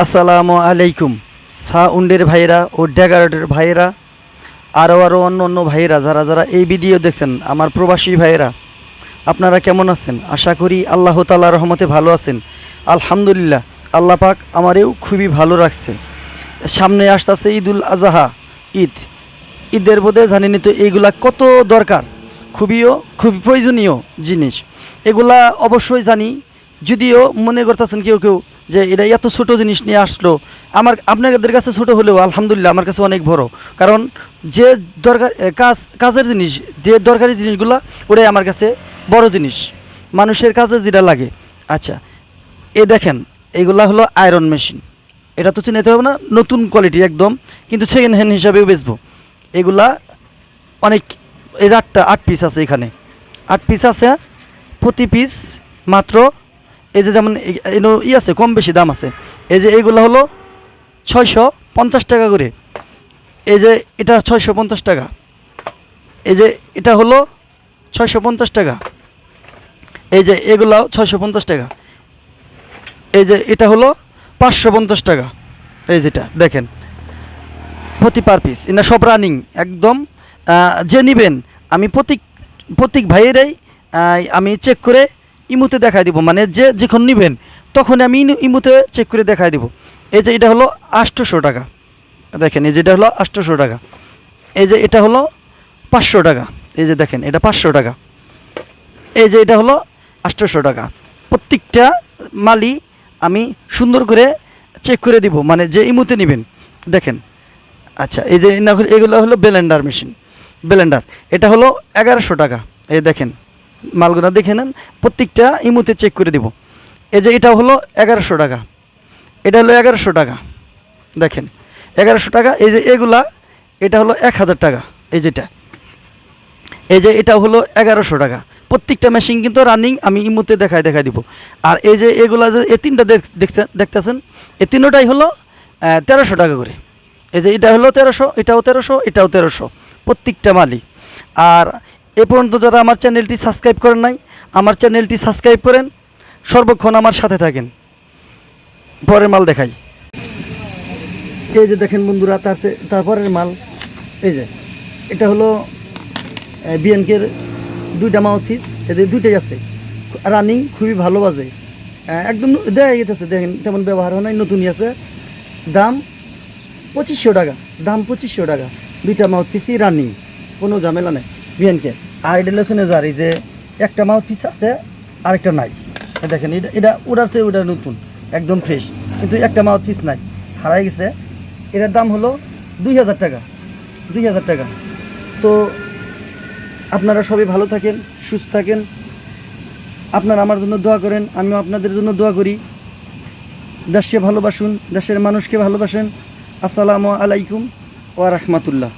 আসসালামু আলাইকুম। সাউন্ডের ভাইয়েরা ও ড্যাগারের ভাইয়েরা আরও আরও অন্য অন্য ভাইয়েরা যারা যারা এই ভিডিও দেখছেন, আমার প্রবাসী ভাইয়েরা, আপনারা কেমন আছেন? আশা করি আল্লাহ তাল্লাহ রহমতে ভালো আছেন। আলহামদুলিল্লাহ, আল্লাহ পাক আমারেও খুবই ভালো রাখছে। সামনে আসতেছে ঈদুল আজহা, ঈদ। ঈদের বোধে জানিনি তো এইগুলা কত দরকার, খুবইও, খুবই প্রয়োজনীয় জিনিস। এগুলা অবশ্যই জানি, যদিও মনে করতেছেন কেউ কেউ যে এটা এত ছোট জিনিস নিয়ে আসলো। আমার, আপনাদের কাছে ছোট হলেও আলহামদুলিল্লাহ আমার কাছে অনেক বড়। কারণ যে দরকার কাজ, কাজের জিনিস, যে দরকারি জিনিসগুলো, ওটাই আমার কাছে বড় জিনিস। মানুষের কাজে যেটা লাগে। আচ্ছা এ দেখেন, এগুলা হলো আয়রন মেশিন এটা তো চিনাতে হবে না, নতুন কোয়ালিটি একদম, কিন্তু সেকেন্ড হ্যান্ড হিসাবেও বেচবো। এগুলা অনেক, এই আটটা, আট পিস আছে এখানে। আট পিস আছে, প্রতি পিস মাত্র এই যে যেমন ই আছে, কম বেশি দাম আছে। এই যে এইগুলো হলো ছয়শো পঞ্চাশ টাকা করে। এই যে এটা ছয়শো পঞ্চাশ টাকা। এই যে এটা হলো ছয়শো পঞ্চাশ টাকা। এই যে এগুলো ছয়শো পঞ্চাশ টাকা। এই যে এটা হলো পাঁচশো পঞ্চাশ টাকা। এই যেটা দেখেন। প্রতি পার পিস এটা সব রানিং একদম যে নেবেন, আমি প্রতীক প্রতীক ভাইয়েরাই আমি চেক করে ইমুতে দেখাই দিব মানে যে যখন নেবেন তখন আমি ইমুতে চেক করে দেখাই দিব। এই যে এটা হলো আটশোশো টাকা। দেখেন, এই যেটা হলো আটশোশো টাকা। এই যে এটা হলো পাঁচশো টাকা। এই যে দেখেন, এটা পাঁচশো টাকা। এই যে এটা হলো আটশোশো টাকা। প্রত্যেকটা মালই আমি সুন্দর করে চেক করে দিব মানে যে ইমুতে নেবেন। দেখেন আচ্ছা এই যে এগুলো হলো ব্লেন্ডার মেশিন। ব্লেন্ডার, এটা হলো এগারোশো টাকা। এই দেখেন মালগুলো দেখে নেন, প্রত্যেকটা ইমুতে চেক করে দিব। এই যে এটা হলো এগারোশো টাকা। এটা হলো এগারোশো টাকা। দেখেন, এগারোশো টাকা, এই যে এগুলা, এটা হলো এক হাজার টাকা, এই যেটা। এই যে এটা হলো এগারোশো টাকা। প্রত্যেকটা মেশিন কিন্তু রানিং আমি ইমুতে দেখায় দেখাই দিব। আর এই যে এগুলা যে, এই তিনটা দেখ- দেখছেন দেখতেছেন, এই তিনটাই হলো তেরোশো টাকা করে। এই যে এটা হলো তেরোশো, এটাও তেরোশো এটাও তেরোশো, প্রত্যেকটা মালই। আর এ পর্যন্ত যারা আমার চ্যানেলটি সাবস্ক্রাইব করেন নাই, আমার চ্যানেলটি সাবস্ক্রাইব করেন, সর্বক্ষণ আমার সাথে থাকেন। পরের মাল দেখাই। এই যে দেখেন বন্ধুরা, তার তারপরের মাল, এই যে, এটা হলো বিএনকের দুইটা মাউথ পিস এদের দুইটাই আছে। রানিং খুবই ভালো বাজে। একদম দেখা গেতেছে দেখেন, তেমন ব্যবহার হয় নাই, নতুনই আছে। দাম পঁচিশশো টাকা, দাম পঁচিশশো টাকা। দুইটা মাউথ পিসই রানিং কোনো ঝামেলা নেই। বিএনকে। আর এটা লেসেন যার এই যে একটা মাউথ পিস আছে, আরেকটা নাই। দেখেন, এটা এটা ওটার চেয়ে ওটা নতুন, একদম ফ্রেশ কিন্তু একটা মাউথ পিস নাই, হারাই গেছে। এটার দাম হলো দুই হাজার টাকা, দুই হাজার টাকা। তো আপনারা সবাই ভালো থাকেন, সুস্থ থাকেন। আপনারা আমার জন্য দোয়া করেন, আমিও আপনাদের জন্য দোয়া করি। দেশকে ভালোবাসুন, দেশের মানুষকে ভালোবাসেন। আসসালামু আলাইকুম ওয়া রাহমাতুল্লাহ।